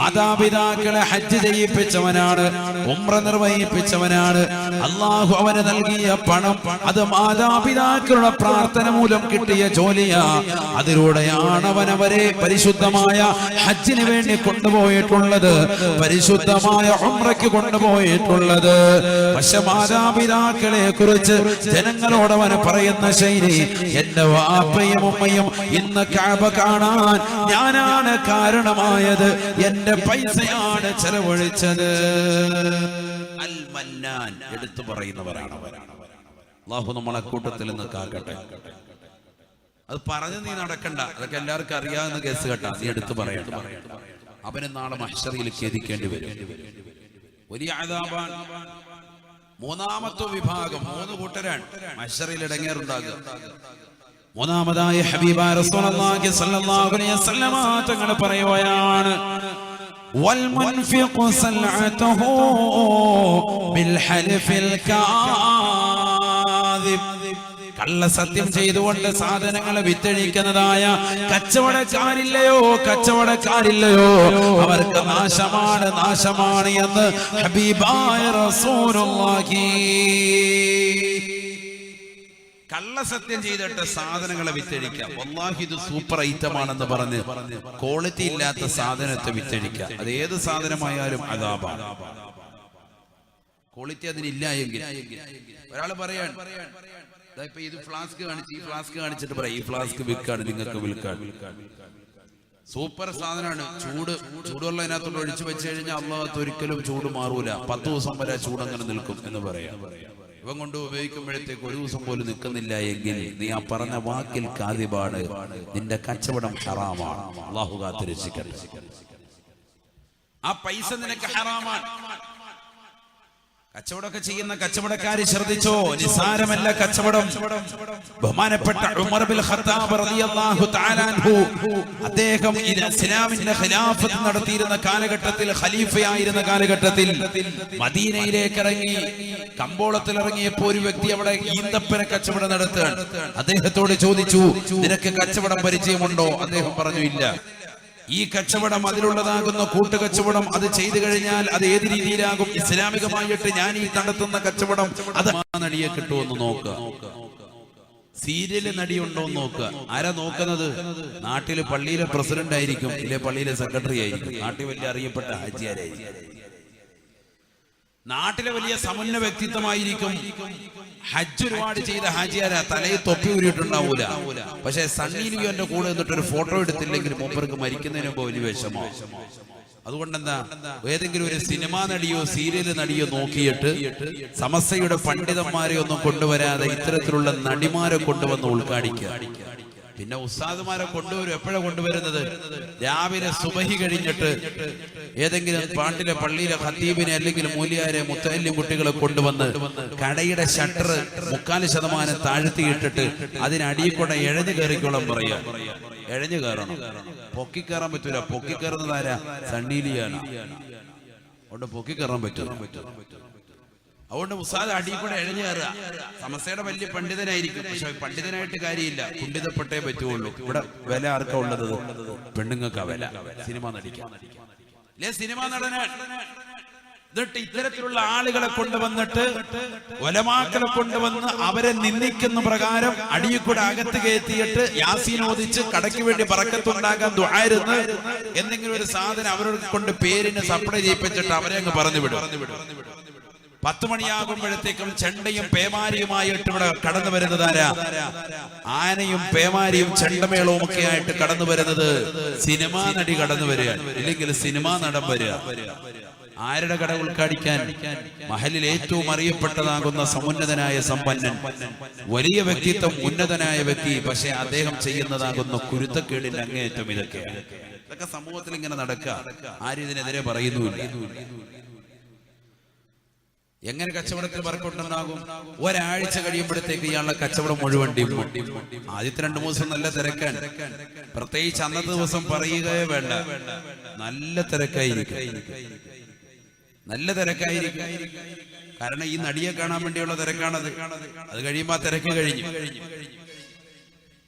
മാതാപിതാക്കളെ ഹജ്ജ് ചെയ്യിപ്പിച്ചവനാണ് ഉമ്ര നിർവഹിപ്പിച്ചവനാണ്. അള്ളാഹു അവന് നൽകിയ പണം അത് മാതാപിതാക്കളുടെ പ്രാർത്ഥന മൂലം കിട്ടിയ ജോലിയാ. അതിലൂടെയാണ് അവൻ അവരെ പരിശുദ്ധമായ ഹജ്ജിന് വേണ്ടി കൊണ്ടുപോയിട്ടുള്ളത് പരിശുദ്ധമായ ഉമ്രയ്ക്ക് കൊണ്ടുപോയിട്ടുള്ളത്. പക്ഷെ മാതാപിതാക്കളെ കുറിച്ച് ജനങ്ങളോട് അവന് പറയുന്ന ശൈലി എന്റെ വാപ്പയും ഉമ്മയും ഇന്ന് കാണാൻ ഞാനാണ് കാരണമായത്. എന്റെ പൈസയാണ് ചെലവഴിച്ചത്. അൽ മന്നാൻ എടുത്തു പറയുന്നവരാണ് അള്ളാഹു നമ്മളെ കൂട്ടത്തിൽ നിന്ന് കാക്കട്ടെ. അത് പറഞ്ഞ് നീ നടക്കണ്ട. അതൊക്കെ എല്ലാവർക്കും അറിയാവുന്ന കേസ് കേട്ടാ. നീ എടുത്തു പറയണ്ട. അവന് നാളെ മഹ്ഷറിയിൽ ഖേദിക്കേണ്ടി വരും. വലിയ ആദാബാൻ. മൂന്നാമത്തെ വിഭാഗം മൂന്ന് കൂട്ടരാണ് മഹ്ഷറിൽ ഇടങ്ങേറുണ്ടാകുക. മൂന്നാമതായി ഹബീബ റസൂലുള്ളാഹി സ്വല്ലല്ലാഹു അലൈഹി വസല്ലം തങ്ങൾ പറയുകയാണ് والمنفق سلعته بالحلف الكاذب കള്ളസത്യം ചെയ്തുകൊണ്ട് സാധനങ്ങൾ വിറ്റഴിക്കുന്നതായ കച്ചവടക്കാരില്ലയോ കച്ചവടക്കാരില്ലയോ അവർക്ക് നാശമാണ് നാശമാണ് എന്ന് ഹബീബായ റസൂലുള്ളാഹി കള്ളസത്യം ചെയ്തിട്ട് സാധനങ്ങളെ വിറ്റഴിക്കാം. ഒന്നാഹി ഇത് സൂപ്പർ ഐറ്റം ആണെന്ന് പറഞ്ഞ് ക്വാളിറ്റി ഇല്ലാത്ത സാധനത്തെ വിറ്റഴിക്കാം അത് ഏത് സാധനമായാലും അതാപാണ് ക്വാളിറ്റി അതിനില്ല എങ്കിൽ. ഒരാൾ പറയാൻ ഇപ്പൊ ഇത് ഫ്ലാസ്ക് കാണിച്ച് ഈ ഫ്ലാസ്ക് കാണിച്ചിട്ട് പറയാം ഈ ഫ്ലാസ്ക് വിൽക്കാണ് നിങ്ങൾക്ക് വിൽക്കാൻ സൂപ്പർ സാധനമാണ്. ചൂട് ചൂടുള്ള അതിനകത്തോട്ട് ഒഴിച്ചു വെച്ച് കഴിഞ്ഞാൽ അള്ളാഹത്ത് ഒരിക്കലും ചൂട് മാറൂല. പത്ത് ദിവസം വരെ ചൂട് അങ്ങനെ നിൽക്കും എന്ന് പറയാം. ഇവൻ കൊണ്ട് ഉപയോഗിക്കുമ്പോഴത്തേക്ക് ഒരു ദിവസം പോലും നിൽക്കുന്നില്ല എങ്കിൽ നീ ആ പറഞ്ഞ വാക്കിൽ കാതിപാട് നിന്റെ കച്ചവടം ഹറാമാണ്. അള്ളാഹു കാത്തിരക്ഷിക്കട്ടെ. ആ പൈസ നിനക്ക് ഹറാമാണ്. കച്ചവടമൊക്കെ ചെയ്യുന്ന കച്ചവടക്കാര് ശ്രദ്ധിച്ചോ? നിസാരമല്ല കച്ചവടം. ബഹുമാനപ്പെട്ട ഉമർ ബിൻ ഖത്താബ് റളിയല്ലാഹു തആല അൻഹു. അദ്ദേഹം ഇസ്ലാമിന്റെ ഖിലാഫത്ത് നടത്തിയിരുന്ന കാലഘട്ടത്തിൽ ഖലീഫയായിരുന്ന കാലഘട്ടത്തിൽ മദീനയിലേക്ക് ഇറങ്ങി കമ്പോളത്തിൽ ഇറങ്ങിയപ്പോ ഒരു വ്യക്തി അവിടെ ഈന്തപ്പന കച്ചവടം നടത്തുകയാണ്. അദ്ദേഹത്തോട് ചോദിച്ചു നിനക്ക് കച്ചവടം പരിചയമുണ്ടോ? അദ്ദേഹം പറഞ്ഞു ഇല്ല. ഈ കച്ചവടം അതിലുള്ളതാകുന്ന കൂട്ടുകച്ചവടം അത് ചെയ്തു കഴിഞ്ഞാൽ അത് ഏത് രീതിയിലാകും? ഇസ്ലാമികമായിട്ട് ഞാൻ ഈ നടത്തുന്ന കച്ചവടം അത് നടിയെ കിട്ടുമെന്ന് നോക്കുക. സീരിയൽ നടിയുണ്ടോ എന്ന് നോക്കുക. ആരാ നോക്കുന്നത്? നാട്ടിൽ പള്ളിയിലെ പ്രസിഡന്റ് ആയിരിക്കും ഇല്ലെ പള്ളിയിലെ സെക്രട്ടറി ആയിരിക്കും. നാട്ടിൽ വലിയ അറിയപ്പെട്ട ഹാജിയാരായിരിക്കും. നാട്ടിലെ വലിയ സമുന്ന വ്യക്തിത്വമായിരിക്കും ഹജ്ജ് ഒരുപാട് ചെയ്ത ഹാജിയാര തലയിൽ തൊപ്പി ഊരിയിട്ടുണ്ടാവൂല. പക്ഷെ സണ്ണി ലിയോന്റെ കൂടെ നിന്നിട്ട് ഒരു ഫോട്ടോ എടുത്തില്ലെങ്കിൽ മൂപ്പർക്ക് മരിക്കുന്നതിന് മുമ്പ് വലിയ വിഷമോ. അതുകൊണ്ടെന്താ ഏതെങ്കിലും ഒരു സിനിമാ നടിയോ സീരിയൽ നടിയോ നോക്കിയിട്ട് സമസ്തയുടെ പണ്ഡിതന്മാരെ ഒന്നും കൊണ്ടുവരാതെ ഇത്തരത്തിലുള്ള നടിമാരെ കൊണ്ടുവന്ന് ഉദ്ഘാടിക്കുക. പിന്നെ ഉസ്താദുമാരെ കൊണ്ടുവരും. എപ്പോഴാ കൊണ്ടുവരുന്നത്? രാവിലെ സുബഹി കഴിഞ്ഞിട്ട് ഏതെങ്കിലും പാട്ടിലെ പള്ളിയിലെ ഖത്തീബിനെ അല്ലെങ്കിൽ മൂലിയാരെ മുത്തല്യം കുട്ടികളെ കൊണ്ടുവന്ന് കടയുടെ ഷട്ടർ മുക്കാൽ ശതമാനം താഴ്ത്തിയിട്ടിട്ട് അതിനടിയിൽ കൂടെ എഴഞ്ഞു കയറിക്കോളം പറയാം. എഴഞ്ഞു കയറണം. പൊക്കി കയറാൻ പറ്റൂല. പൊക്കി കയറുന്നത് ആരാ? സണ്ണീലിയാണ്. പൊക്കി കയറാൻ പറ്റൂല. അതുകൊണ്ട് മുസാദ് അടിയിൽ കൂടെ എഴഞ്ഞു കയറുക. സമസ്യയുടെ വലിയ പണ്ഡിതനായിരിക്കും. പക്ഷെ പണ്ഡിതനായിട്ട് കാര്യമില്ല. കുണ്ഡിതപ്പെട്ടേ പറ്റുള്ളൂ. ഇവിടെ വില ആർക്കാ ഉള്ളത്? പെണ്ണുങ്ങൾക്കാ വില. സിനിമ നടിക്കാൻ. അല്ലേ സിനിമ നടനാൻ എന്നിട്ട് ഇത്തരത്തിലുള്ള ആളുകളെ കൊണ്ടുവന്നിട്ട് ഒലമാക്കളെ കൊണ്ടുവന്ന് അവരെ നിന്ദിക്കുന്ന പ്രകാരം അടിയക്കൂടെ അകത്ത് കയറ്റിയിട്ട് യാസീൻ ഓദിച്ച് കടയ്ക്ക് വേണ്ടി പറക്കത്തുണ്ടാകാൻ ദ്വാരുന്ന് എന്തെങ്കിലും ഒരു സാധനം അവരോട് കൊണ്ട് പേരിന് സപ്ലൈ ചെയ്യിപ്പിച്ചിട്ട് അവരെ അങ്ങ് പറഞ്ഞു വിടും പത്ത് മണിയാകുമ്പോഴത്തേക്കും ചെണ്ടയും പേമാരിയുമായിട്ട് ഇവിടെ കടന്നു വരുന്നത് ആരാ? ആനയും പേമാരിയും ചെണ്ടമേളവും ഒക്കെ ആയിട്ട് കടന്നു വരുന്നത് സിനിമാ നടി കടന്നു വരിക ഇല്ലെങ്കിൽ സിനിമാ നടൻ വരിക. ആരുടെ കട ഉദ്ഘാടിക്കാൻ മഹലിൽ ഏറ്റവും അറിയപ്പെട്ടതാകുന്ന സമുന്നതനായ സമ്പന്നൻ. വലിയ വ്യക്തിത്വം ഉന്നതനായ വ്യക്തി പക്ഷെ അദ്ദേഹം ചെയ്യുന്നതാകുന്ന കുരുത്തക്കേടിന്റെ അങ്ങേയറ്റം ഇതൊക്കെയാണ്. ഇതൊക്കെ സമൂഹത്തിൽ ഇങ്ങനെ നടക്കുക. ആരും ഇതിനെതിരെ പറയുന്നുമില്ല. എങ്ങനെ കച്ചവടത്തിൽ വർക്കുണ്ടെന്നാകും? ഒരാഴ്ച കഴിയുമ്പോഴത്തേക്ക് ഇയാളുടെ കച്ചവടം മുഴുവൻ ആദ്യത്തെ രണ്ടു ദിവസം നല്ല തിരക്കാണ്. പ്രത്യേകിച്ച് അന്നത്തെ ദിവസം പറയുകയേ വേണ്ട. നല്ല തിരക്കായിരിക്കും. നല്ല തിരക്കായിരിക്കും. കാരണം ഈ നടിയെ കാണാൻ വേണ്ടിയുള്ള തിരക്കാണത്. അത് കഴിയുമ്പോ ആ തിരക്ക് കഴിഞ്ഞു.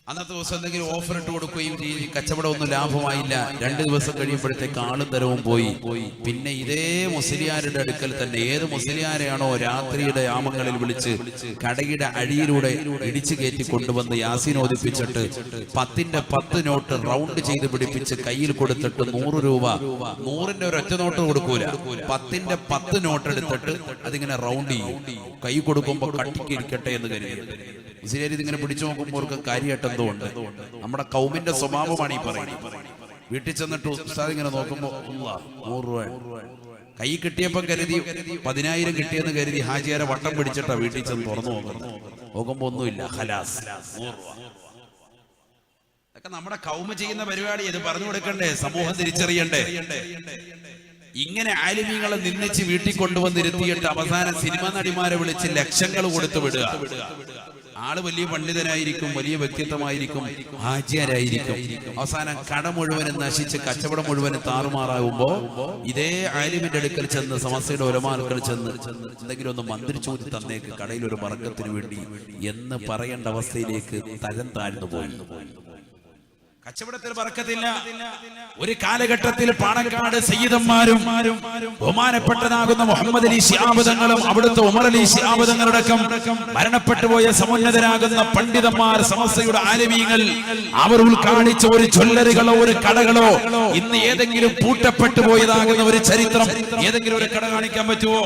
അന്നത്തെ ദിവസം എന്തെങ്കിലും ഓഫർ ഇട്ട് കൊടുക്കുകയും ചെയ്യും കച്ചവടം ഒന്നും ലാഭമായില്ല. രണ്ട് ദിവസം കഴിയുമ്പോഴത്തേക്ക് ആളും തരവും പോയി. പിന്നെ ഇതേ മുസ്ലിയാരുടെ അടുക്കൽ തന്നെ ഏത് മുസ്ലിയാരെയാണോ രാത്രിയുടെ യാമങ്ങളിൽ വിളിച്ച് കടയുടെ അഴിയിലൂടെ ഇടിച്ചു കയറ്റി കൊണ്ടുവന്ന് യാസീൻ ഓദിപ്പിച്ചിട്ട് പത്തിന്റെ പത്ത് നോട്ട് റൗണ്ട് ചെയ്ത് പിടിപ്പിച്ച് കയ്യിൽ കൊടുത്തിട്ട് നൂറ് രൂപ. നൂറിന്റെ ഒരു ഒറ്റ നോട്ട് കൊടുക്കൂല. പത്തിന്റെ പത്ത് നോട്ട് എടുത്തിട്ട് അതിങ്ങനെ റൗണ്ട് ചെയ്യും. കൈ കൊടുക്കുമ്പോ കട്ടിക്കിരിക്കട്ടെ എന്ന് കരുതി. മുസ്ലിയാർ ഇതിങ്ങനെ പിടിച്ചു നോക്കുമ്പോൾ കാര്യമായിട്ട് എന്തോ ഉണ്ട് നമ്മുടെ കൗമിന്റെ സ്വഭാവമാണ് ഈ പറയുന്നത്. വീട്ടിൽ ചെന്നിട്ട് ഉസ്താദ് ഇങ്ങനെ നോക്കുമ്പോ നൂറ് രൂപ. കൈ കിട്ടിയപ്പോ കരുതി പതിനായിരം കിട്ടിയെന്ന് കരുതി ഹാജിയാരെ വട്ടം പിടിച്ചിട്ടാ വീട്ടിൽ ചെന്ന് തുറന്നു നോക്കുന്നത്. നോക്കുമ്പോ ഒന്നുമില്ല. ഹലാസ് ഇതൊക്കെ നമ്മുടെ കൗമ ചെയ്യുന്ന പരിപാടി ഇത് പറഞ്ഞു കൊടുക്കണ്ടേ? സമൂഹം തിരിച്ചറിയണ്ടേ? ഇങ്ങനെ ആലിമീങ്ങളെ നിന്നിച്ച് വീട്ടിൽ കൊണ്ടുവന്നിരുത്തിയിട്ട് അവസാനം സിനിമ നടിമാരെ വിളിച്ച് ലക്ഷങ്ങൾ കൊടുത്തു വിടുക. ആൾ വലിയ പണ്ഡിതനായിരിക്കും വലിയ വ്യക്തിത്വമായിരിക്കും ആചാരായിരിക്കും. അവസാനം കട മുഴുവനും നശിച്ച് കച്ചവടം മുഴുവനും താറുമാറാകുമ്പോ ഇതേ ആലിമിന്റെ അടുക്കൽ ചെന്ന് സമസ്യയുടെ ഒരമാർക്കൽ ചെന്ന് എന്തെങ്കിലും ഒന്ന് മന്ത്രിച്ചൂതി തന്നേക്ക് കടയിൽ ഒരു മറക്കത്തിന് വേണ്ടി എന്ന് പറയേണ്ട അവസ്ഥയിലേക്ക് തരം താഴ്ന്നു പോയി. കച്ചവടത്തിൽ പറക്കത്തില്ല. ഒരു കാലഘട്ടത്തിൽ പാണക്കാട് സയ്യിദന്മാരും ബഹുമാനപ്പെട്ടതാകുന്ന മുഹമ്മദ് അലി ശിയാബദങ്ങളും അവിടുത്തെ ഉമർ അലി ശിയാബദങ്ങളടക്കം മരണപ്പെട്ടു പോയ സമുന്നതരാകുന്ന പണ്ഡിതന്മാർ സമസ്തയുടെ ആലമീങ്ങൾ അവർ ഉൾക്കാണിച്ച ഒരു ചൊല്ലറുകളോ ഒരു കടകളോ ഇന്ന് ഏതെങ്കിലും പൂട്ടപ്പെട്ടു പോയതാകുന്ന ഒരു ചരിത്രം. ഏതെങ്കിലും ഒരു കട കാണിക്കാൻ പറ്റുമോ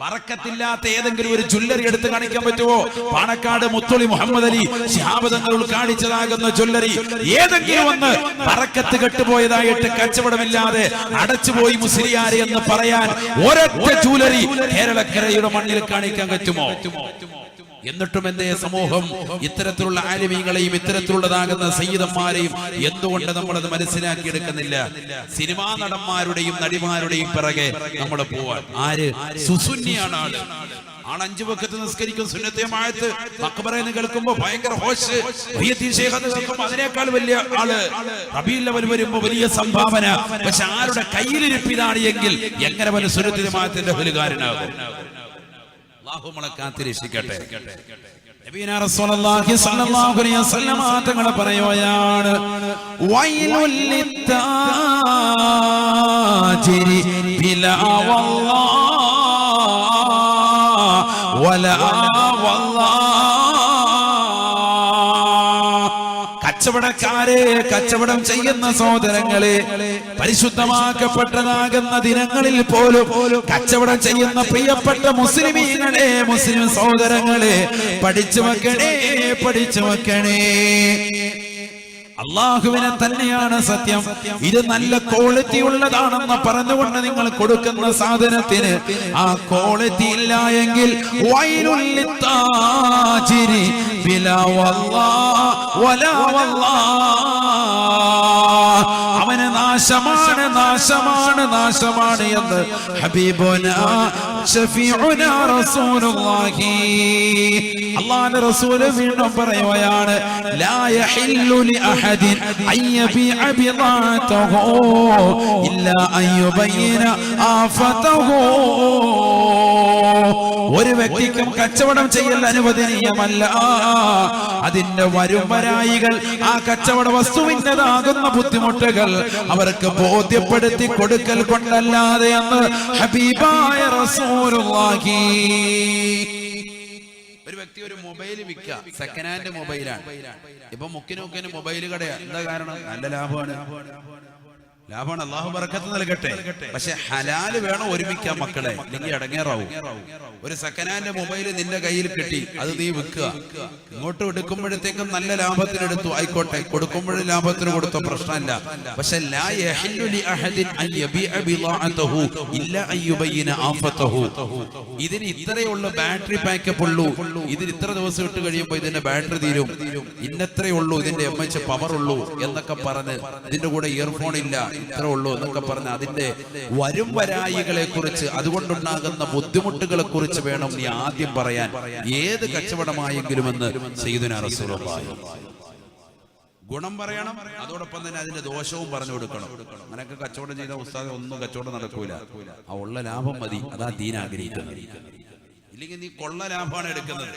വറക്കത്തില്ലാത്ത ഏതെങ്കിലും ഒരു ജ്വല്ലറി എടുത്ത് കാണിക്കാൻ പറ്റുമോ? പാണക്കാട് മുത്തൊളി മുഹമ്മദ് അലി ശാപതങ്ങൾ ഉൾക്കാണിച്ചതാകുന്ന ജ്വല്ലറി. ഏതെങ്കിലും ഒന്ന് വറക്കത്ത് കെട്ടുപോയതായിട്ട് കച്ചവടമില്ലാതെ അടച്ചുപോയി മുസ്ലിയാരെ എന്ന് പറയാൻ ഒരൊറ്റ ജ്വല്ലറി കേരളക്കരയുടെ മണ്ണിൽ കാണിക്കാൻ പറ്റുമോ? എന്നിട്ടും എന്തേ സമൂഹം ഇത്തരത്തിലുള്ള ആലിമീങ്ങളെയും ഇത്തരത്തിലുള്ളതാകുന്ന സയ്യിദന്മാരെയും എന്തുകൊണ്ട് നമ്മളത് മനസ്സിലാക്കിയെടുക്കുന്നില്ല സിനിമാ നടന്മാരുടെയും നടിമാരുടെയും പിറകെ നമ്മൾ പോവാൻ. ആര്? സുസുന്നിയാണ് ആൾ. ആണ് അഞ്ചു വക്കത്ത് നിസ്കരിക്കും. സുന്നത്തേമായത്ത് മക്കബറയെന്ന് കേൾക്കുമ്പോ ഭയങ്കര ഹോഷ് കേൾക്കുമ്പോ അതിനേക്കാൾ വലിയ ആൾ. റബീലവൽ വരുമ്പോ വലിയ സംഭാവന. പക്ഷെ ആരുടെ കയ്യിലിരിപ്പിതാണ് എങ്കിൽ എങ്ങനെ വല്ല സുന്നത്തിമായത്തിന്റെ ഹലുകാരനാകും അള്ളാഹു നമ്മളെ കാത്തിരക്ഷിക്കട്ടെ നബീന റസൂലുള്ളാഹി സ്വല്ലല്ലാഹു അലൈഹി വസല്ലം തങ്ങൾ പറയുകയാണ്. കച്ചവടക്കാരെ കച്ചവടം ചെയ്യുന്ന സഹോദരങ്ങളെ പരിശുദ്ധമാക്കപ്പെട്ടതാകുന്ന ദിനങ്ങളിൽ പോലും കച്ചവടം ചെയ്യുന്ന പ്രിയപ്പെട്ട മുസ്ലിമീങ്ങളെ മുസ്ലിം സഹോദരങ്ങളെ പഠിച്ചു വെക്കണേ പഠിച്ചു വെക്കണേ അള്ളാഹുവിനെ തന്നെയാണ് സത്യം ഇത് നല്ല ക്വാളിറ്റി ഉള്ളതാണെന്ന് പറഞ്ഞുകൊണ്ട് നിങ്ങൾ കൊടുക്കുന്ന സാധനത്തിന് ആ ക്വാളിറ്റി ഇല്ല എങ്കിൽ വൈലുള്ളിത്താജിരി ബിലാ വല്ലാ വലാ വല്ലാ. നാശമാണ് നാശമാണ് നാശമാണ് എന്ന് ഹബീബോന അല്ലാഹുവിന്റെ റസൂൽ വീണ്ടും പറയുകയാണ് ഇല്ലാ അൻ യുബയ്യിന ആഫതഹു. ഒരു വ്യക്തിക്കും കച്ചവടം ചെയ്യൽ അനുവദനീയമല്ല. അതിന്റെ വരുംവരായികൾ ആ കച്ചവട വസ്തുവിന്റെതാകുന്ന ബുദ്ധിമുട്ടുകൾ അവർക്ക് ബോധ്യപ്പെടുത്തി കൊടുക്കൽ കൊണ്ടല്ലാതെ അന്ന് ഹബീബായ റസൂലുള്ളാഹി. ഒരു വ്യക്തി ഒരു മൊബൈൽ വിൽക്കുക. സെക്കൻഡ് ഹാൻഡ് മൊബൈലാണ്. ഇപ്പൊ മുക്കിനൊക്കിന് മൊബൈൽ കടയാണ് എന്താ കാരണം? നല്ല ലാഭമാണ്. ലാഭമാണ്. അള്ളാഹു ബറക്കത്ത് നൽകട്ടെ. പക്ഷെ ഹലാൽ വേണം ഒരുമിക്കാൻ മക്കളെ. നിങ്ങൾ അടങ്ങേറാവും. ഒരു സെക്കൻഡ് ഹാൻഡ് മൊബൈൽ നിന്റെ കയ്യിൽ കിട്ടി. അത് നീ വിൽക്കുക. ഇങ്ങോട്ട് എടുക്കുമ്പോഴത്തേക്കും നല്ല ലാഭത്തിന് എടുത്തു. ആയിക്കോട്ടെ. കൊടുക്കുമ്പോഴും ലാഭത്തിന് കൊടുത്ത പ്രശ്നമല്ല. പക്ഷെ ഇതിന് ഇത്രയുള്ള ബാറ്ററി പാക്കപ്പ് ഉള്ളൂ. ഇതിന് ഇത്ര ദിവസം ഇട്ട് കഴിയുമ്പോൾ ഇതിന്റെ ബാറ്ററി തീരും. ഇന്നത്രേ ഉള്ളൂ. ഇതിന്റെ എം എച്ച് പവർ ഉള്ളൂ. എന്നൊക്കെ പറഞ്ഞ് ഇതിന്റെ കൂടെ ഇയർഫോൺ ഇല്ല. ഇത്ര ഉള്ളൂ എന്നൊക്കെ പറഞ്ഞ് അതിന്റെ വരും വരായികളെ കുറിച്ച് അതുകൊണ്ടുണ്ടാകുന്ന ബുദ്ധിമുട്ടുകളെ കുറിച്ച് വേണം നീ ആദ്യം പറയാൻ. ഏത് കച്ചവടമായെങ്കിലും എന്ന് സയ്യിദുനാ റസൂലുള്ളാഹി. ഗുണം പറയണം അതോടൊപ്പം തന്നെ അതിന്റെ ദോഷവും പറഞ്ഞു കൊടുക്കണം. അങ്ങനെയൊക്കെ കച്ചവടം ചെയ്ത ഉസ്താദ് ഒന്നും കച്ചവടം നടക്കൂല. ആ ഉള്ള ലാഭം മതി അതാ ദീൻ ആഗ്രഹിക്കുന്നത്. ഇല്ലെങ്കിൽ നീ കൊള്ള ലാഭമാണ് എടുക്കുന്നത്.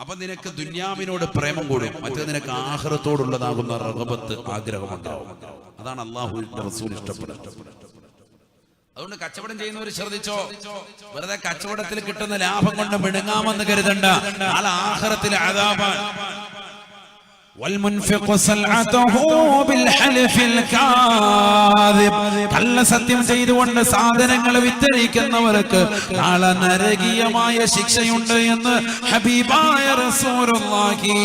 അപ്പൊ നിനക്ക് ദുന്യാവിനോട് പ്രേമം കൂടും മറ്റേ നിനക്ക് ആഹ്റത്തോടുള്ളതാകുന്ന റഗബത്ത് ആഗ്രഹമുണ്ടാവും. അതാണ് അള്ളാഹു റസൂൽ ഇഷ്ടപ്പെടുന്നത് അതുകൊണ്ട് കച്ചവടം ചെയ്യുന്നവർ ശ്രദ്ധിച്ചോ വെറുതെ കച്ചവടത്തിൽ കിട്ടുന്ന ലാഭം കൊണ്ട് മിണുങ്ങാമെന്ന് കരുതണ്ട നാളെ ആഹ്റത്തിൽ ആദാബാൻ والمنفق سلعته بالحلف الكاذب കള്ള സത്യം ചെയ്തുകൊണ്ട് സാധനങ്ങൾ വിറ്റഴിക്കുന്നവർക്ക് നാളെ നരകീയമായ ശിക്ഷയുണ്ട് എന്ന് ഹബീബായ റസൂലുള്ളാഹി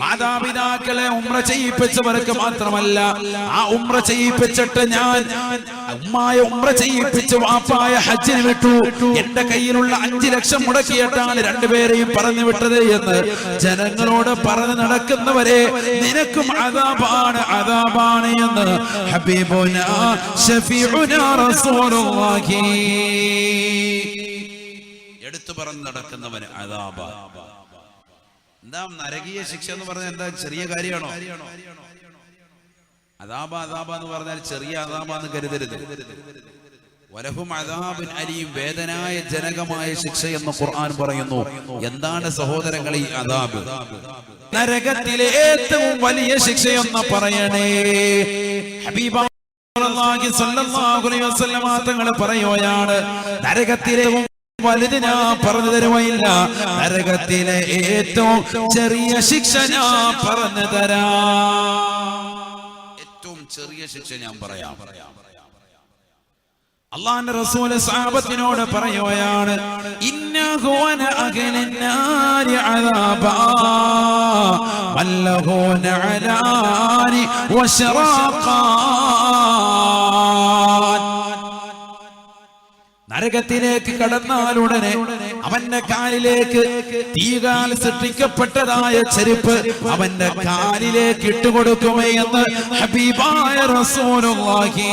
മാതാപിതാക്കളെ ഉമ്ര ചെയ്യിപ്പിച്ചവർക്ക് മാത്രമല്ല ആ ഉമ്ര ചെയ്യിപ്പിച്ചിട്ട് ഞാൻ ഉമ്മായ ഉമ്ര ചെയ്യിപ്പിച്ച് വാപ്പായ ഹജ്ജിന് വിട്ടു. എന്റെ കയ്യിലുള്ള അഞ്ചു ലക്ഷം മുടക്കിയിട്ടാണ് രണ്ടുപേരെയും പറഞ്ഞു വിട്ടത് എന്ന് ജനങ്ങളോട് പറഞ്ഞു നടക്കുന്നവരെ നിനക്കും അതാപാണ് അതാപാണ് എന്ന് റസൂലുള്ളാഹി. എടുത്തു പറഞ്ഞു നടക്കുന്നവന് അതാബ എന്താ നരകീയ ശിക്ഷ എന്ന് പറഞ്ഞാൽ എന്താ? ചെറിയ കാര്യമാണോ? അതാബ അതാബ എന്ന് പറഞ്ഞാൽ ചെറിയ അതാബ എന്ന് കരുതരുത്. വലഹും അതാബിൻ അലിയും വേദനായ ജനകമായ ശിക്ഷ എന്ന് ഖുർആൻ പറയുന്നു. എന്താണ് സഹോദരങ്ങൾ ഈ അതാബ് നരകത്തിലെ ഏറ്റവും വലിയ ശിക്ഷയൊന്ന് പറയണേ. ഹബീബ തങ്ങൾ പറയുകയാണ് നരകത്തിലെ വലുത് ഞാൻ പറഞ്ഞു തരുവയില്ല. നരകത്തിലെ ഏറ്റവും ചെറിയ ശിക്ഷ ഞാൻ പറഞ്ഞു തരാ. ഏറ്റവും ചെറിയ ശിക്ഷ ഞാൻ പറയാം. അള്ളാന്റെ റസൂൽ സാബത്തിനോട് പറയുകയാണ് ഇന്നഹു അന അഗ്ലന്നാരി അദാബാ വല്ലഹു നഅലാനി വശറാഖാൻ. നരകത്തിലേക്ക് കടന്നാലുടനെ അവന്റെ കാലിലേക്ക് തീകാൽ സൃഷ്ടിക്കപ്പെട്ടതായ ചെരുപ്പ് അവന്റെ കാലിലേക്ക് ഇട്ടുകൊടുക്കുമേ എന്ന് ഹബീബായ റസൂലുള്ളാഹി.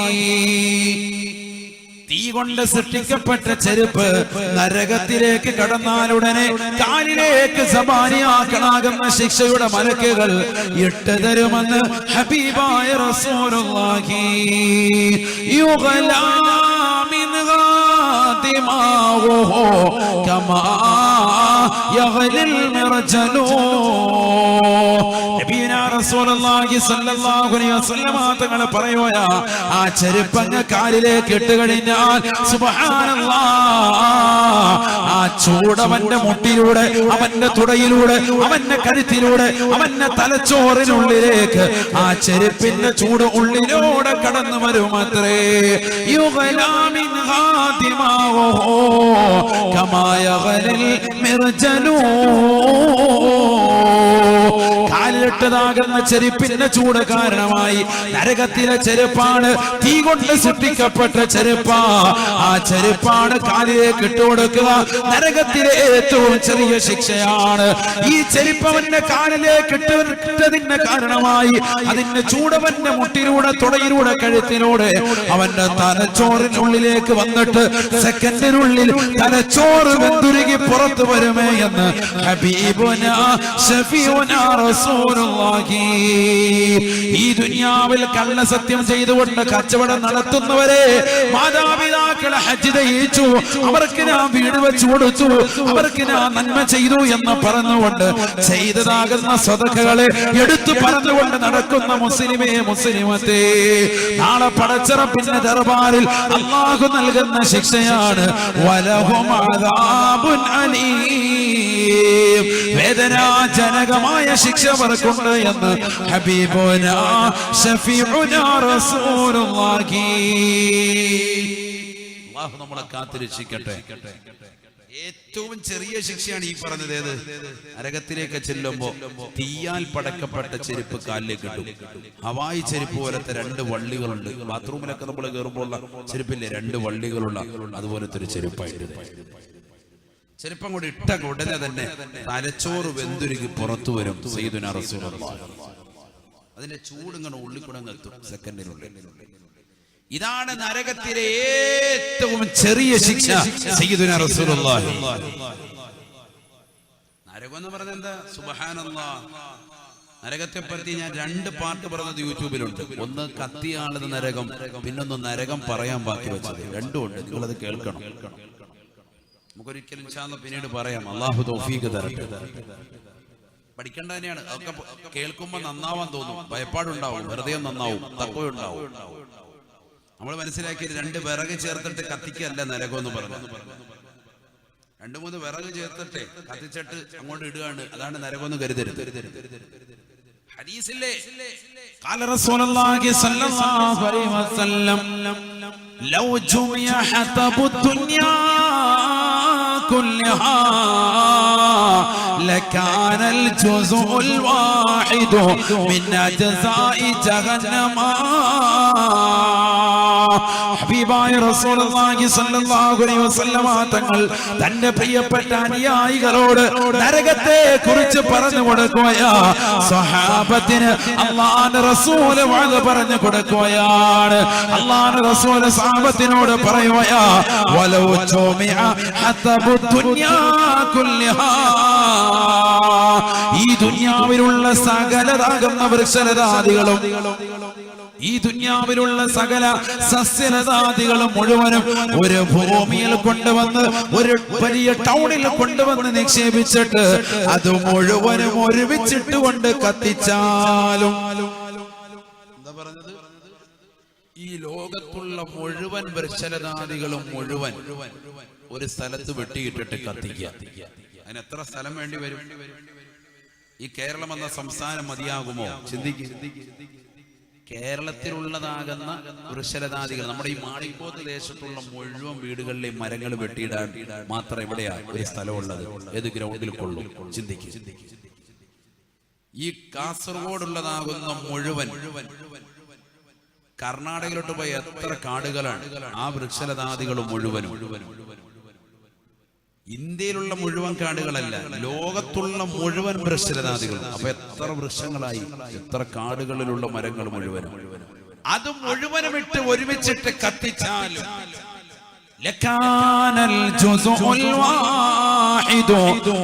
തീ കൊണ്ട് സൃഷ്ടിക്കപ്പെട്ട ചെരുപ്പ് നരകത്തിലേക്ക് കടന്നാലുടനെ കാലിലേക്ക് സമാനിയാക്കണാകുന്ന ശിക്ഷയുടെ മലക്കുകൾ ഇട്ട് തരുമെന്ന് ഹബീബായ റസൂലുള്ളാഹി. യുഗലാ دماغه كما يغلي المرجل നബീനാ റസൂലുള്ളാഹി സ്വല്ലല്ലാഹു അലൈഹി വസല്ലമ തങ്ങൾ പറയുകയാ ആ ചെരുപ്പങ്ങ് കാലിലേക്ക് ഇട്ട് കഴിഞ്ഞാൽ സുബ്ഹാനല്ലാഹ് ആ ചൂടവന്റെ മുട്ടിലൂടെ അവന്റെ തുടയിലൂടെ അവന്റെ കഴുത്തിലൂടെ അവന്റെ തലച്ചോറിനുള്ളിലേക്ക് ആ ചെരുപ്പിന്റെ ചൂട് ഉള്ളിലൂടെ കടന്നു വരുമത്രേ യുഗലാമിൻ ഹാദിമാവോ കമായകലിൽ മിർജനൂ കാലിലിട്ടതാകുന്ന ചെരുപ്പിന്റെ ചൂട് കാരണമായി നരകത്തിലെ ചെരുപ്പാണ് തീ കൊണ്ട് സൃഷ്ടിക്കപ്പെട്ട ചെരുപ്പാ. ആ ചെരുപ്പാണ് കാലിലേക്ക് ഇട്ടുകൊടുക്കുക നരകത്തിലെ ഏറ്റവും ചെറിയ ശിക്ഷയാണ്. ഈ ചെരുപ്പവന്റെ കാലിലേക്ക് ഇട്ട് ഇട്ടതിന്റെ കാരണമായി അതിന്റെ ചൂടവന്റെ മുട്ടിലൂടെ തുടയിലൂടെ കഴുത്തിലൂടെ അവന്റെ തലച്ചോറിനുള്ളിലേക്ക് വന്നിട്ട് സെക്കൻഡിനുള്ളിൽ തലച്ചോറ് വെന്തുരുകി പുറത്തു വരുമേ എന്ന് ഹബീബുന ഷഫീഉന റസൂലുള്ളാഹി ഈ ദുനിയാവിൽ കള്ള സത്യം ചെയ്തുകൊണ്ട് കച്ചവടം നടത്തുന്നവരെ മാതാപിതാക്കളെ ഹജ്ജ് ചെയ്യിച്ചു അവർക്ക് ഞാൻ വീട് വെച്ചു കൊടുത്തു. അവർക്ക് ഞാൻ നന്മ ചെയ്തു എന്ന് പറഞ്ഞുകൊണ്ട് ചെയ്തതാകുന്ന സ്വതക്കകളെ എടുത്തു പറഞ്ഞുകൊണ്ട് നടക്കുന്ന മുസ്ലിമേ മുസ്ലിമത്തെ. നാളെ പടച്ചിറപ്പിന്റെ ദർബാറിൽ അള്ളാഹു നൽകുന്ന ശിക്ഷയാണ്. വേദനാജനകമായ ശിക്ഷ അവർക്കുണ്ട് എന്ന് ഹബീബുന ഷഫീഉന റസൂലുള്ളാഹി. അള്ളാഹു നമ്മളെ കാത്തുരക്ഷിക്കട്ടെ. ഏറ്റവും ചെറിയ ശിക്ഷയാണ് ഈ പറഞ്ഞത് ഏത്? നരകത്തിലേക്ക് ചെല്ലുമ്പോ തീയാൽ പടക്കപ്പെട്ട ചെരുപ്പ് കാലിലേക്ക് കിട്ടും. ഹവായി ചെരുപ്പ് പോലത്തെ രണ്ട് വള്ളികളുണ്ട്. ബാത്റൂമിലൊക്കെ നമ്മൾ കയറുമ്പോൾ ചെരുപ്പില്ലേ? രണ്ട് വള്ളികളുള്ള. അതുപോലത്തെ ഒരു ചെരുപ്പായിരുന്നു ചെരുപ്പം കൂടി ഇട്ട ഉടനെ തന്നെ തലച്ചോറ് വെന്തുരുകി പുറത്തു വരും സൈദുന അതിന്റെ ചൂട് ഇങ്ങനെ ഉള്ളിക്കൂടെ അങ്ങ് എത്തും സെക്കൻഡിനുള്ളിൽ. ഇതാണ് നരകത്തിലെ ഏറ്റവും ചെറിയ ശിക്ഷ സയ്യിദുന നരകം എന്ന് പറഞ്ഞ എന്താ? സുബ്ഹാനല്ലാഹ് നരകത്തെ പറ്റി ഞാൻ രണ്ട് പാട്ട് പറഞ്ഞത് യൂട്യൂബിലുണ്ട്. ഒന്ന് കത്തിയാണത് നരകം പിന്നൊന്ന് നരകം പറയാൻ ബാക്കി വെച്ചത്. രണ്ടും ഉണ്ട് നിങ്ങളത് കേൾക്കണം. നമുക്കൊരിക്കലും പിന്നീട് പറയാം. അള്ളാഹു തൗഫീഖ് തരട്ടെ. പഠിക്കേണ്ട തന്നെയാണ്. അതൊക്കെ കേൾക്കുമ്പോ കേൾക്കുമ്പോൾ നന്നാവാൻ തോന്നും. ഭയപ്പാടുണ്ടാവും. ഹൃദയം നന്നാവും. തക്കവുണ്ടാവും നമ്മൾ മനസ്സിലാക്കിയത് രണ്ട് വിറക് ചേർത്തിട്ട് കത്തിക്കല്ല നരകമെന്ന് പറഞ്ഞു രണ്ടു മൂന്ന് വിറക് ചേർത്തിട്ട് കത്തിച്ചിട്ട് അങ്ങോട്ട് ഇടുകയാണ്. അതാണ് നരകമെന്ന് കരുതരുത്. ഹദീസില്ലേ قال رسول الله صلى الله عليه وسلم لو جمع حطب الدنيا كلها لكان الجزء الواحد من أجزاء جهنم ഹബീബായ റസൂലുള്ളാഹി സ്വല്ലല്ലാഹു അലൈഹി വസല്ലമ തങ്ങൾ തന്റെ പ്രിയപ്പെട്ട അനുയായികളോട് നരകത്തെ കുറിച്ച് പറഞ്ഞു കൊടുക്കുകയാ സ്വഹാബത്തിന് അള്ളാഹുവിന്റെ റസൂല് വാഴ പറഞ്ഞു കൊടുക്കുകയാണ് അള്ളാഹുവിന്റെ റസൂല് സ്വഹാബത്തിനോട് പറയുകയാ വലൗ ജുമിഅ ഹതബു ദുനിയാ കുല്ലിഹാ ഈ ദുനിയാവിലുള്ള സകലതാകുന്ന വൃക്ഷലതാദികളും ഈ ദുന്യാവിലുള്ള സകല സസ്യലതാദികളും മുഴുവനും ഒരു ഭൂമിയിൽ കൊണ്ടുവന്ന് ഒരു വലിയ ടൗണിൽ കൊണ്ടുവന്ന് നിക്ഷേപിച്ചിട്ട് അത് മുഴുവനും ഒരുമിച്ചിട്ട് കൊണ്ട് കത്തിച്ചാലും. എന്താ പറഞ്ഞത്? ഈ ലോകത്തുള്ള മുഴുവൻ വൃക്ഷലതാദികളും മുഴുവൻ ഒരു സ്ഥലത്ത് വെട്ടിയിട്ടിട്ട് കത്തിക്കുക. അതിന് എത്ര സ്ഥലം വേണ്ടി വരും? ഈ കേരളം എന്ന സംസ്ഥാനം മതിയാകുമോ? ചിന്തിക്ക്. കേരളത്തിലുള്ളതാകുന്ന വൃക്ഷലതാദികൾ നമ്മുടെ ഈ മാണിക്കോത്ത് ദേശത്തുള്ള മുഴുവൻ വീടുകളിലെ മരങ്ങൾ വെട്ടിയിടാൻ മാത്രം എവിടെയാ ഒരു സ്ഥലമുള്ളത്? ഏത് ഗ്രൗണ്ടിൽ കൊള്ളും? ചിന്തിക്കും. ഈ കാസർഗോഡുള്ളതാകുന്ന മുഴുവൻ കർണാടകയിലോട്ട് പോയ എത്ര കാടുകളാണ് ആ വൃക്ഷലതാദികൾ മുഴുവനും. ഇന്ത്യയിലുള്ള മുഴുവൻ കാടുകളല്ല ലോകത്തുള്ള മുഴുവൻ വൃക്ഷലതാദികൾ അപ്പൊ എത്ര വൃക്ഷങ്ങളായി എത്ര കാടുകളിലുള്ള മരങ്ങൾ മുഴുവനും. അത് മുഴുവനും ഇട്ട് ഒരുമിച്ചിട്ട് കത്തിച്ചാലും لكان الجزء الواحد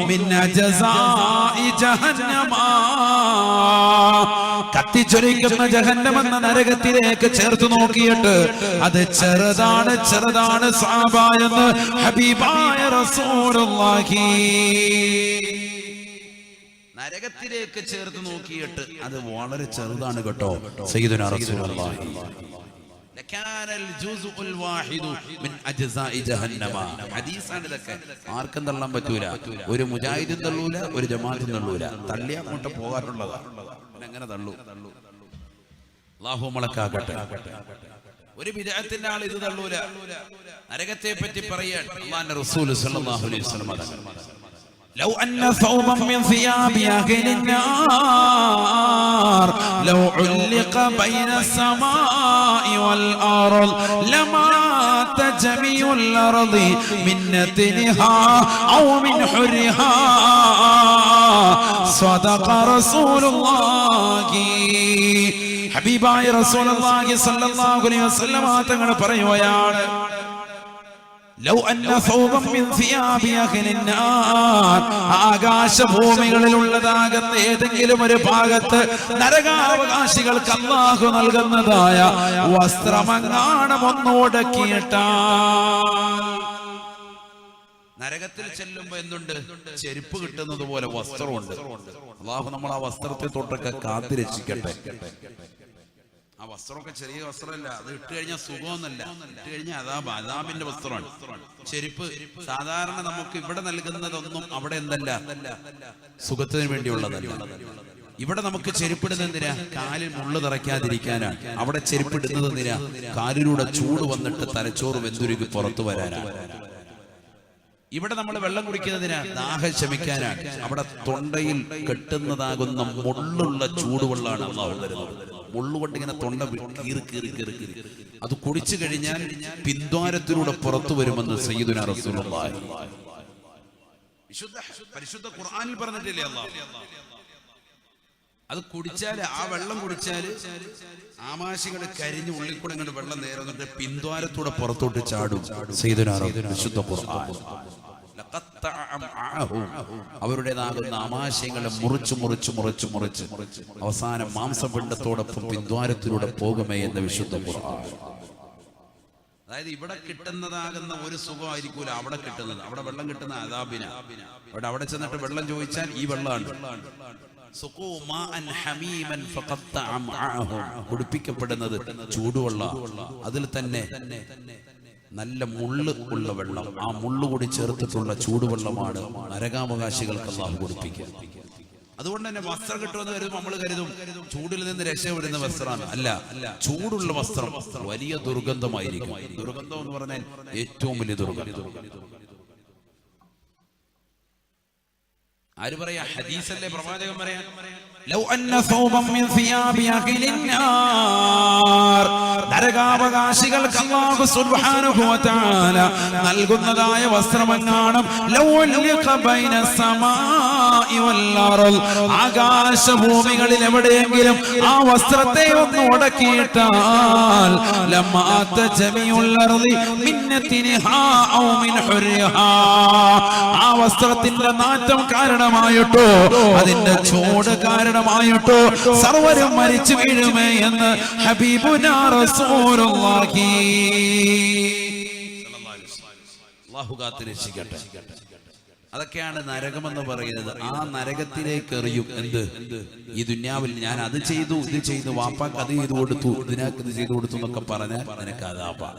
من أجزاء جهنم കത്തിച്ചൊരിക്കുന്ന ജഹന്നം എന്ന നരകത്തിലേക്ക് ചേർത്ത് നോക്കിയിട്ട് അത് ചെറുതാണ് ചെറുതാണ് സാബ എന്ന് ഹബീബായ റസൂലുള്ളാഹി നരകത്തിലേക്ക് ചേർത്ത് നോക്കിയിട്ട് അത് വളരെ ചെറുതാണ് കേട്ടോ സയ്യിദുനാ റസൂലുള്ളാഹി ആർക്കും തള്ളാൻ പറ്റൂല. ഒരു മുജാഹിദും തള്ളൂല ഒരു ജമാഅത്തും തള്ളൂല. തള്ളി അങ്ങോട്ട് പോകാറുള്ളതാ. അങ്ങനെ തള്ളൂ. അല്ലാഹു മലക്കാകട്ടെ ഒരു വിദഗ്ധത്തിന്റെ ആൾ ഇത് തള്ളൂല. നരകത്തെ പറ്റി പറയാൻ റസൂൽ സല്ലല്ലാഹു അലൈഹി വസല്ലം لو أن ثوبا من ثياب أهل النار لو علق بين السماء والأرض لمات جميع الأرض من نتنها أو من حرها صدق رسول الله ഹബീബായ റസൂലുള്ളാഹി സ്വല്ലല്ലാഹു അലൈഹി വസല്ലം തങ്ങൾ പറയുകയാണ് ലൗ അന്ന സൗബം മിൻ സിയാബി അഹ്ലിൻ നാർ. ആകാശഭൂമികളിലുള്ളതാകുന്ന ഏതെങ്കിലും ഒരു ഭാഗത്ത് നരകാവകാശികൾക്ക് അല്ലാഹു നൽകുന്നതായ വസ്ത്രമങ്ങാണം ഒന്നോടക്കിയിട്ടാൽ. നരകത്തിൽ ചെല്ലുമ്പോ എന്തുണ്ട്? ചെരുപ്പ് കിട്ടുന്നത് പോലെ വസ്ത്രമുണ്ട്. അള്ളാഹു നമ്മൾ ആ വസ്ത്രത്തെ തൊട്ടൊക്കെ കാത്തു രക്ഷിക്കട്ടെ ആ വസ്ത്രമൊക്കെ ചെറിയ വസ്ത്രമല്ല. അത് ഇട്ട് കഴിഞ്ഞാൽ സുഖമൊന്നല്ല ഇട്ട് കഴിഞ്ഞാൽ അതാബ് അതാബിന്റെ വസ്ത്രമാണ്. ചെരുപ്പ് സാധാരണ നമുക്ക് ഇവിടെ നൽകുന്നതൊന്നും അവിടെ എന്തല്ല? സുഖത്തിന് വേണ്ടിയുള്ളതല്ല. ഇവിടെ നമുക്ക് ചെരുപ്പിടുന്ന എന്തിനാ? കാലിൽ മുള്ളു തറയ്ക്കാതിരിക്കാനാണ് അവിടെ ചെരുപ്പിടുന്നത് എന്തിനാ? കാലിലൂടെ ചൂട് വന്നിട്ട് തലച്ചോറ് വെന്തുരുക്കി പുറത്തു വരാനാണ് ഇവിടെ നമ്മൾ വെള്ളം കുടിക്കുന്നതിന് ദാഹം ശമിക്കാനാണ് അവിടെ തൊണ്ടയിൽ കെട്ടുന്നതാകുന്ന മുള്ളുള്ള ചൂടുവെള്ളമാണ് അള്ളാഹു തരുന്നത്. മുള്ളുകൊണ്ട് ഇങ്ങനെ തൊണ്ട കീറി കീറി കീറി കീറി. അത് കുടിച്ചു കഴിഞ്ഞാൽ പിന്ദ്വാരത്തിലൂടെ പുറത്തു വരുമെന്ന് സയ്യിദുന റസൂലുള്ളാഹി. വിശുദ്ധ പരിശുദ്ധ ഖുർആനിൽ പറഞ്ഞിട്ടില്ലേ അത് കുടിച്ചാൽ ആ വെള്ളം കുടിച്ചാൽ ആമാശികൾ കരിഞ്ഞ് ഉള്ളിൽ കൂടെ ഇങ്ങോട്ട് വെള്ളം നേരെ വന്നിട്ട് പിന്ദ്വാരത്തൂടെ പുറത്തോട്ട് ചാടും. സയ്യിദുനാ വിശുദ്ധ ഖുർആൻ. അവരുടേതാകുന്ന ആമാശയങ്ങളെ മുറിച്ച് മുറിച്ച് മുറിച്ച് മുറിച്ച് അവസാനം മാംസപിണ്ഡത്തോടൊപ്പം പിന്ദ്വാരത്തിലൂടെ പോകുമേ എന്ന വിശുദ്ധ ഖുർആൻ. അതായത് ഇവിടെ കിട്ടുന്നതാകുന്ന ഒരു സുഖമായിരിക്കൂല അവിടെ കിട്ടുന്നത്. അവിടെ വെള്ളം കിട്ടുന്ന അതാബിന അവിടെ അവിടെ ചെന്നിട്ട് വെള്ളം ചോദിച്ചാൽ ഈ വെള്ളമാണ്. കുടിപ്പിക്കപ്പെടുന്നത് ചൂടുവെള്ള. അതിൽ തന്നെ നല്ല മുള്ള് ഉള്ള വെള്ളം. ആ മുള്ളു കൂടി ചേർത്തിട്ടുള്ള ചൂടുവെള്ളമാണ് നരകാവകാശികൾക്ക് അള്ളാഹു കൊടുപ്പിക്കുക. അതുകൊണ്ട് തന്നെ വസ്ത്രം കിട്ടുമെന്ന് കരുതും നമ്മൾ കരുതും ചൂടിൽ നിന്ന് രക്ഷപ്പെടുന്ന വസ്ത്രമാണ്. അല്ല ചൂടുള്ള വസ്ത്രം വലിയ ദുർഗന്ധമായിരിക്കും. ദുർഗന്ധം എന്ന് പറഞ്ഞാൽ ഏറ്റവും വലിയ ദുർഗന്ധം. ആര് പറയാ? ഹദീസല്ലേ പ്രവാചകൻ പറയാ? നരകാവകാശികൾക്ക് അള്ളാഹു സുബ്ഹാനുഭവത്താല നൽകുന്നതായ വസ്ത്രമെങ്ങാണ് ആകാശഭൂമികളിൽ എവിടെയെങ്കിലും ആ വസ്ത്രത്തെ ഒന്ന് ഉടക്കിയിട്ടാൽ ആ വസ്ത്രത്തിന്റെ നാറ്റം കാരണമായിട്ടോ? അതിന്റെ ചൂട് കാരണം കാരണമായിട്ടോ സർവരും മരിച്ചു വീഴുമേ എന്ന് ഹബീബുനാ റസൂലുള്ളാഹി. അതൊക്കെയാണ് നരകമെന്ന് പറയുന്നത്. ആ നരകത്തിലേക്ക് എറിയും. എന്ത്? ഈ ദുന്യാവിൽ ഞാൻ അത് ചെയ്തു ഇത് ചെയ്തു വാപ്പാക്ക് അത് ചെയ്തു കൊടുത്തു ഇതിനാക്ക് ഇത് ചെയ്തു കൊടുത്തു എന്നൊക്കെ പറഞ്ഞാൽ നിനക്ക് അതാപാ.